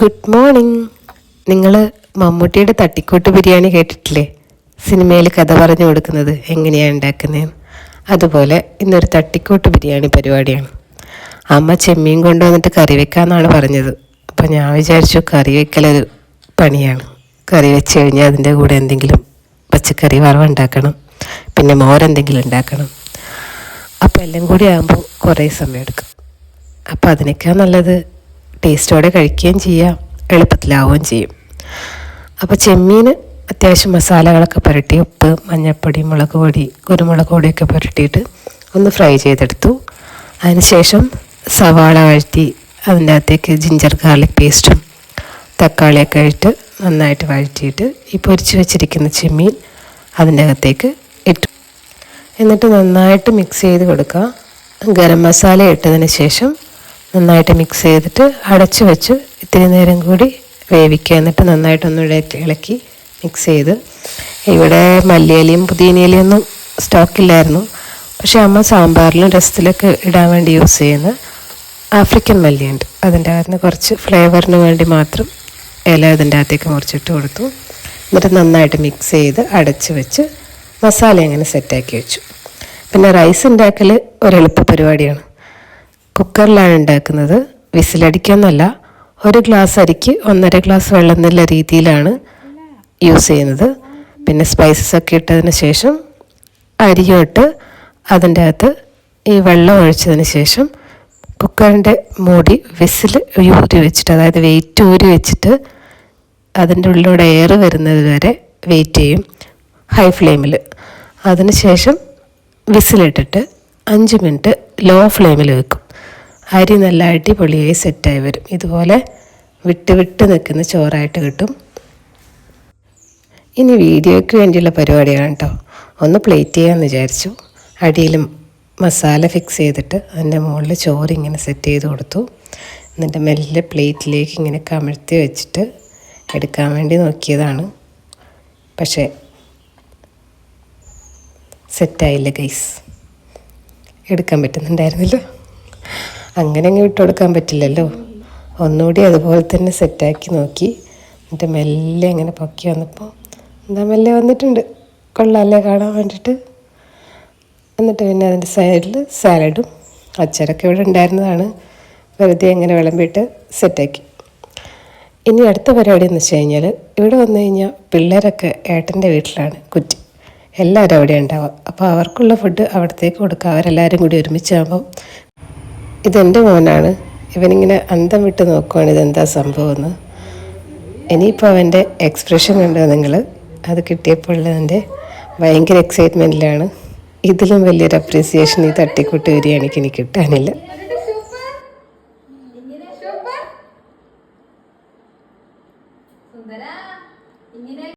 Good morning നിങ്ങൾ മമ്മൂട്ടിയുടെ തട്ടിക്കൂട്ട് ബിരിയാണി കേട്ടിട്ടില്ലേ? സിനിമയിൽ കഥ പറഞ്ഞു കൊടുക്കുന്നത് എങ്ങനെയാണ് ഉണ്ടാക്കുന്നത് അതുപോലെ ഇന്നൊരു തട്ടിക്കൂട്ട് ബിരിയാണി പരിപാടിയാണ്. അമ്മ ചെമ്മീൻ കൊണ്ടുവന്നിട്ട് കറി വെക്കാമെന്നാണ് പറഞ്ഞത്. അപ്പോൾ ഞാൻ വിചാരിച്ചു കറി വെക്കലൊരു പണിയാണ്. കറി വെച്ച് കഴിഞ്ഞാൽ അതിന്റെ കൂടെ എന്തെങ്കിലും പച്ചക്കറി വറവുണ്ടാക്കണം പിന്നെ മോരെന്തെങ്കിലും ഉണ്ടാക്കണം. അപ്പോൾ എല്ലാം കൂടി ആകുമ്പോൾ കുറേ സമയം എടുക്കും. അപ്പോൾ അതിനേക്കാൾ നല്ലത് ടേസ്റ്റോടെ കഴിക്കുകയും ചെയ്യാം. എളുപ്പത്തിലാവുകയും ചെയ്യും. അപ്പോൾ ചെമ്മീൻ അത്യാവശ്യം മസാലകളൊക്കെ പുരട്ടി ഉപ്പ് മഞ്ഞൾപ്പൊടി മുളക് പൊടി കുരുമുളക് പൊടിയൊക്കെ പുരട്ടിയിട്ട് ഒന്ന് ഫ്രൈ ചെയ്തെടുത്തു. അതിനുശേഷം സവാള വഴറ്റി അതിന്റെ അകത്തേക്ക് ജിഞ്ചർ ഗാർലിക് പേസ്റ്റും തക്കാളിയൊക്കെ ഇട്ട് നന്നായിട്ട് വഴറ്റിയിട്ട് ഈ പൊരിച്ച് വെച്ചിരിക്കുന്ന ചെമ്മീൻ അതിന്റെ അകത്തേക്ക് ഇട്ടു. എന്നിട്ട് നന്നായിട്ട് മിക്സ് ചെയ്ത് കൊടുക്കുക. ഗരം മസാല ഇട്ടതിന് ശേഷം നന്നായിട്ട് മിക്സ് ചെയ്തിട്ട് അടച്ച് വെച്ച്. ഇത്തിരി നേരം കൂടി വേവിക്കുക. എന്നിട്ട് നന്നായിട്ടൊന്ന് ഇളക്കി മിക്സ് ചെയ്ത്. ഇവിടെ മല്ലിയിലയും പുതിയനയിലയും ഒന്നും സ്റ്റോക്കില്ലായിരുന്നു പക്ഷേ അമ്മ സാമ്പാറിലും രസത്തിലൊക്കെ ഇടാൻ വേണ്ടി യൂസ് ചെയ്യുന്ന ആഫ്രിക്കൻ മല്ലിയുണ്ട്. അതിന്റെ അകത്ത് കുറച്ച് ഫ്ലേവറിന് വേണ്ടി മാത്രം ഇല അതിന്റെ അകത്തേക്ക് മുറിച്ചിട്ട് കൊടുത്തു. എന്നിട്ട് നന്നായിട്ട് മിക്സ് ചെയ്ത് അടച്ച് വെച്ച് മസാല അങ്ങനെ സെറ്റാക്കി വെച്ചു. പിന്നെ റൈസ് ഉണ്ടാക്കൽ ഒരു എളുപ്പ പരിപാടിയാണ്. കുക്കറിലാണ് ഉണ്ടാക്കുന്നത്. വിസിലടിക്കാന്നല്ല ഒരു ഗ്ലാസ് അരിക്ക് ഒന്നര ഗ്ലാസ് വെള്ളം എന്നുള്ള രീതിയിലാണ് യൂസ് ചെയ്യുന്നത്. പിന്നെ സ്പൈസസ് ഒക്കെ ഇട്ടതിന് ശേഷം അരിയോട്ട് അതിന്റെ അകത്ത് ഈ വെള്ളം ഒഴിച്ചതിന് ശേഷം കുക്കറിന്റെ മൂടി വിസിൽ ഊരി വെച്ചിട്ട് അതായത് വെയിറ്റ് ഊരി വെച്ചിട്ട് അതിന്റെ ഉള്ളിലൂടെ എയർ വരുന്നത് വരെ വെയിറ്റ് ചെയ്യും. ഹൈ ഫ്ലെയിമിൽ അതിനുശേഷം വിസിലിട്ടിട്ട് അഞ്ച് മിനിറ്റ് ലോ ഫ്ലെയിമിൽ വെക്കും. അരി നല്ല അടിപൊളിയായി സെറ്റായി വരും. ഇതുപോലെ വിട്ട് വിട്ട് നിൽക്കുന്ന ചോറായിട്ട് കിട്ടും. ഇനി വീഡിയോയ്ക്ക് വേണ്ടിയുള്ള പരിപാടിയാണ് കേട്ടോ ഒന്ന് പ്ലേറ്റ് ചെയ്യാമെന്ന് വിചാരിച്ചു. അടിയിലും മസാല ഫിക്സ് ചെയ്തിട്ട് അതിന്റെ മുകളിൽ ചോറ് ഇങ്ങനെ സെറ്റ് ചെയ്ത് കൊടുത്തു. എന്നിട്ട് മെല്ലെ പ്ലേറ്റിലേക്ക് ഇങ്ങനെ കമഴ്ത്തി വെച്ചിട്ട് എടുക്കാൻ വേണ്ടി നോക്കിയതാണ്. പക്ഷേ സെറ്റായില്ല ഗൈസ് എടുക്കാൻ പറ്റുന്നുണ്ടായിരുന്നല്ലോ. അങ്ങനെ അങ്ങ് വിട്ടുകൊടുക്കാൻ പറ്റില്ലല്ലോ. ഒന്നുകൂടി അതുപോലെ തന്നെ സെറ്റാക്കി നോക്കി. എന്നിട്ട് മെല്ലെ അങ്ങനെ പൊക്കി വന്നപ്പോൾ എന്താ മെല്ലെ വന്നിട്ടുണ്ട്? കൊള്ളാമല്ലേ കാണാൻ വേണ്ടിയിട്ട് എന്നിട്ട് പിന്നെ അതിന്റെ സൈഡിൽ സാലഡും അച്ചരൊക്കെ ഇവിടെ ഉണ്ടായിരുന്നതാണ്. വെറുതെ അങ്ങനെ വിളമ്പിയിട്ട് സെറ്റാക്കി ഇനി അടുത്ത പരിപാടി എന്ന് വെച്ച് കഴിഞ്ഞാൽ ഇവിടെ വന്നു കഴിഞ്ഞാൽ പിള്ളേരൊക്കെ ഏട്ടന്റെ വീട്ടിലാണ് കുറ്റി. എല്ലാവരും അവിടെ ഉണ്ടാവുക അപ്പോൾ അവർക്കുള്ള ഫുഡ് അവിടത്തേക്ക് കൊടുക്കുക. അവരെല്ലാവരും കൂടി ഒരുമിച്ചാകുമ്പം ഇതെന്റെ മോനാണ്. ഇവനിങ്ങനെ അന്തം വിട്ട് നോക്കുവാണ് ഇതെന്താ സംഭവമെന്ന്. ഇനിയിപ്പോൾ അവന്റെ എക്സ്പ്രഷൻ കണ്ടോ നിങ്ങൾ? അത് കിട്ടിയപ്പോൾ എന്റെ ഭയങ്കര എക്സൈറ്റ്മെന്റിലാണ് ഇതിലും വലിയൊരു അപ്രീസിയേഷൻ ഈ തട്ടിക്കൂട്ട് ബിരിയാണിക്ക് എനിക്ക് കിട്ടാനില്ല. ഇങ്ങനെ